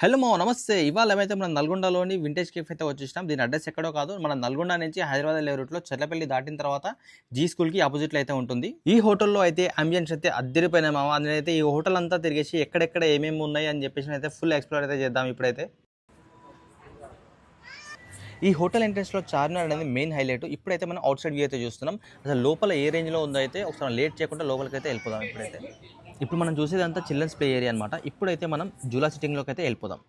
Hello మా నమస్తే. ఇవాళ ఏమైతే మనం నల్గొండలోని వింటేజ్ కేఫ్ అయితే వచ్చేసినాం దీని అడ్రస్ ఎక్కడో కాదు. మన నల్గొండ నుంచి హైదరాబాద్ వెళ్ళే రూట్లో చెర్లపల్లి దాటిన తర్వాత జీ స్కూల్కి ఆపోజిట్లో అయితే ఉంటుంది. ఈ హోటల్లో అయితే అంబియన్స్ అయితే అద్దరిపోయినాయి మామ. అందులో ఈ హోటల్ అంతా తిరిగేసి ఎక్కడెక్కడ ఏమేమి ఉన్నాయి అని చెప్పేసి అయితే ఫుల్ ఎక్స్ప్లోర్ అయితే చేద్దాం ఇప్పుడైతే. ఈ హోటల్ ఎంట్రెన్స్లో చార్మినార్ అనేది మెయిన్ హైలైట్ ఇప్పుడైతే మనం అవుట్ సైడ్ వ్యూ అయితే చూస్తున్నాం. అసలు లోపల ఏ రేంజ్లో ఉందో అయితే ఒకసారి లేట్ చేయకుండా లోపలికి అయితే వెళ్ళిపోదాం ఇప్పుడైతే. ఇప్పుడు మనం చూసేదంతా చిల్డ్రన్స్ ప్లే ఏరియా అనమాట ఇప్పుడైతే మనం జూలా సిట్టింగ్లోకి అయితే వెళ్ళిపోదాం.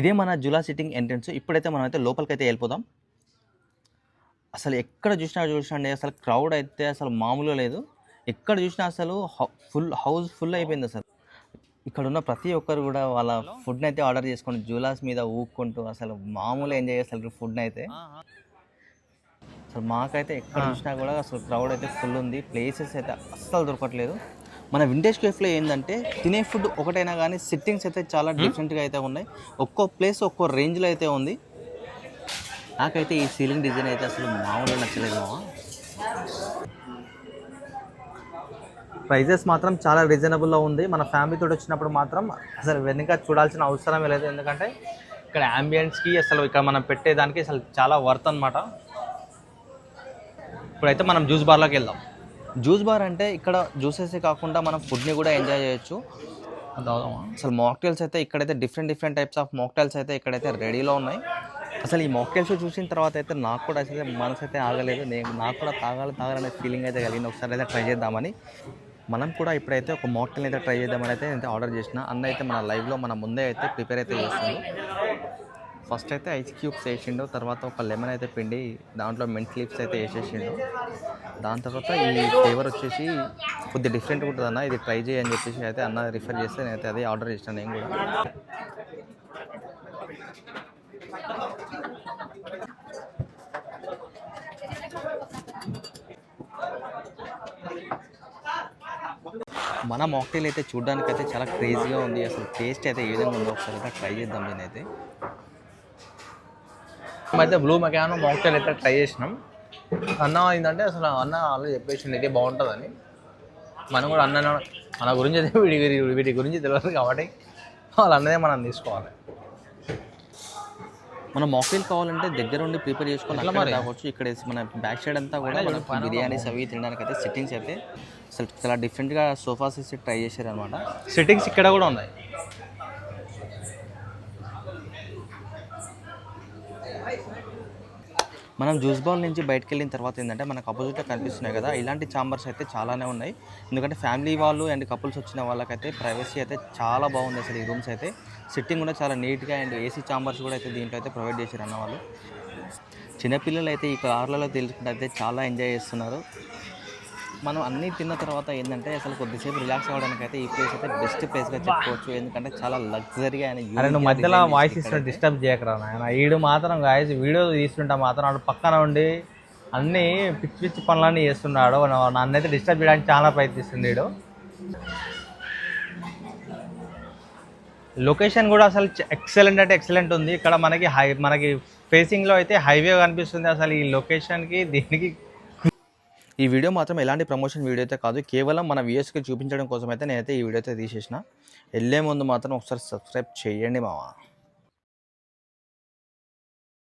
ఇదే మన జూలా సిట్టింగ్ ఎంట్రెన్స్ ఇప్పుడైతే మనం అయితే లోపలికి అయితే వెళ్ళిపోదాం. అసలు ఎక్కడ చూసినా చూసినండి అసలు క్రౌడ్ అయితే అసలు మామూలుగా లేదు. ఎక్కడ చూసినా అసలు ఫుల్ హౌస్ ఫుల్ అయిపోయింది అసలు. ఇక్కడ ఉన్న ప్రతి ఒక్కరు కూడా వాళ్ళ ఫుడ్ని అయితే ఆర్డర్ చేసుకొని జూలాస్ మీద ఊక్కుంటూ అసలు మామూలు ఎంజాయ్ చేస్తారు ఫుడ్ని అయితే అసలు మాకైతే ఎక్కడ చూసినా కూడా అసలు క్రౌడ్ అయితే ఫుల్ ఉంది. ప్లేసెస్ అయితే అస్సలు దొరకట్లేదు. మన వింటేజ్ కేఫ్లో ఏంటంటే తినే ఫుడ్ ఒకటైనా కానీ సిట్టింగ్స్ అయితే చాలా డిఫరెంట్గా అయితే ఉన్నాయి. ఒక్కో ప్లేస్ ఒక్కో రేంజ్లో అయితే ఉంది. నాకైతే ఈ సీలింగ్ డిజైన్ అయితే అసలు మామూలుగా నచ్చలేదు ప్రైజెస్ మాత్రం చాలా రీజనబుల్లో ఉంది. మన ఫ్యామిలీతో వచ్చినప్పుడు మాత్రం అసలు వెనుక చూడాల్సిన అవసరం లేదు. ఎందుకంటే ఇక్కడ అంబియన్స్కి అసలు ఇక్కడ మనం పెట్టేదానికి అసలు చాలా వర్త్ అనమాట ఇప్పుడైతే మనం జ్యూస్ బార్లోకి వెళ్దాం. జ్యూస్ బార్ అంటే ఇక్కడ జ్యూసెస్ కాకుండా మనం ఫుడ్ని కూడా ఎంజాయ్ చేయొచ్చు. అసలు మాక్టైల్స్ అయితే ఇక్కడైతే different different types of mocktails అయితే ఇక్కడైతే రెడీలో ఉన్నాయి. అసలు ఈ మాక్టైల్స్ చూసిన తర్వాత అయితే నాకు కూడా అసలు మనసు అయితే ఆగలేదు. నేను నాకు కూడా తాగాలి తాగాలనే ఫీలింగ్ అయితే కలిగింది. ఒకసారి అయితే ట్రై చేద్దామని. మనం కూడా ఇప్పుడైతే ఒక మాక్టైల్ అయితే ట్రై చేద్దామని అయితే నేను ఆర్డర్ చేసిన. అన్న అయితే మన లైవ్లో మన ముందే అయితే ప్రిపేర్ అయితే చేస్తుంది ఫస్ట్ అయితే ఐస్ క్యూబ్స్ వేసిండు తర్వాత ఒక లెమన్ అయితే పిండి దాంట్లో మెంట్ లీవ్స్ అయితే వేసేసిండు. దాని తర్వాత ఈ ఫ్లేవర్ వచ్చేసి కొద్దిగా డిఫరెంట్గా ఉంటుంది అన్న ఇది ట్రై చేయని చెప్పేసి అయితే అన్న రిఫర్ చేస్తే నేనైతే అదే ఆర్డర్ చేసిన నేను కూడా. మన మాక్టైల్ అయితే చూడడానికి అయితే చాలా క్రేజీగా ఉంది. అసలు టేస్ట్ అయితే ఏ విధంగా ఉందో ఒకసారి అయితే ట్రై చేద్దాం నేనైతే. అయితే బ్లూ మెకానో మాక్టైల్ అయితే ట్రై చేసినాం. అన్న ఏంటంటే అసలు అన్న ఆల్రెడీ చెప్పేసి అయితే బాగుంటుందని. మనం కూడా అన్న మన గురించి అయితే వీడి వీడి- వీటి గురించి తెలియదు కాబట్టి వాళ్ళు అన్నదే మనం తీసుకోవాలి. మనం మాక్టైల్ కావాలంటే దగ్గర ఉండి ప్రిపేర్ చేసుకొని అక్కడ తాగొచ్చు ఇక్కడ మన బ్యాక్ సైడ్ అంతా కూడా మనకి బిర్యానీస్ అవి తినడానికి అయితే సిట్టింగ్స్ అయితే అసలు చాలా డిఫరెంట్గా సోఫాస్ ఇచ్చి ట్రై చేశారు అనమాట సిట్టింగ్స్ ఇక్కడ కూడా ఉన్నాయి. మనం జ్యూస్ బౌల్ నుంచి బయటకు వెళ్ళిన తర్వాత ఏంటంటే మనకు అపోజిట్లో కనిపిస్తున్నాయి కదా ఇలాంటి ఛాంబర్స్ అయితే చాలానే ఉన్నాయి. ఎందుకంటే ఫ్యామిలీ వాళ్ళు అండ్ కపుల్స్ వచ్చిన వాళ్ళకైతే ప్రైవసీ అయితే చాలా బాగుంది అసలు ఈ రూమ్స్ అయితే. సిట్టింగ్ కూడా చాలా నీట్గా అండ్ ఏసీ ఛాంబర్స్ కూడా అయితే దీంట్లో అయితే ప్రొవైడ్ చేశారు అన్న వాళ్ళు. చిన్నపిల్లలు అయితే ఈ కార్లలో తెలుసుకుంటే అయితే చాలా ఎంజాయ్ చేస్తున్నారు. మనం అన్నీ తిన్న తర్వాత ఏంటంటే అసలు కొద్దిసేపు రిలాక్స్ అవ్వడానికి అయితే ఈ ప్లేస్ అయితే బెస్ట్ ప్లేస్గా చెప్పుకోవచ్చు. ఎందుకంటే చాలా లగ్జరీగా అరే నువ్వు మధ్యలో వాయిస్ ఇస్తుంటే డిస్టర్బ్ చేయకరా నాయన. ఈడు మాత్రం గాయస్ వీడియో తీస్తుంటా మాత్రం వాడు పక్కన ఉండి అన్నీ పిచ్చి పిచ్చి పనులన్నీ చేస్తున్నాడు. నన్నైతే డిస్టర్బ్ చేయడానికి చాలా ప్రయత్నిస్తుంది వీడు లొకేషన్ కూడా అసలు ఎక్సలెంట్ అంటే ఎక్సలెంట్ ఉంది. ఇక్కడ మనకి హై మనకి ఫేసింగ్లో అయితే హైవే కనిపిస్తుంది అసలు ఈ లొకేషన్కి దీనికి ఈ వీడియో మాత్రం ఎలాంటి ప్రమోషన్ వీడియో అయితే కాదు కేవలం మన వ్యూయర్స్కి చూపించడం కోసం అయితే నేనైతే ఈ వీడియో అయితే తీసేసిన. వెళ్ళే ముందు మాత్రం ఒకసారి సబ్స్క్రైబ్ చేయండి మావా.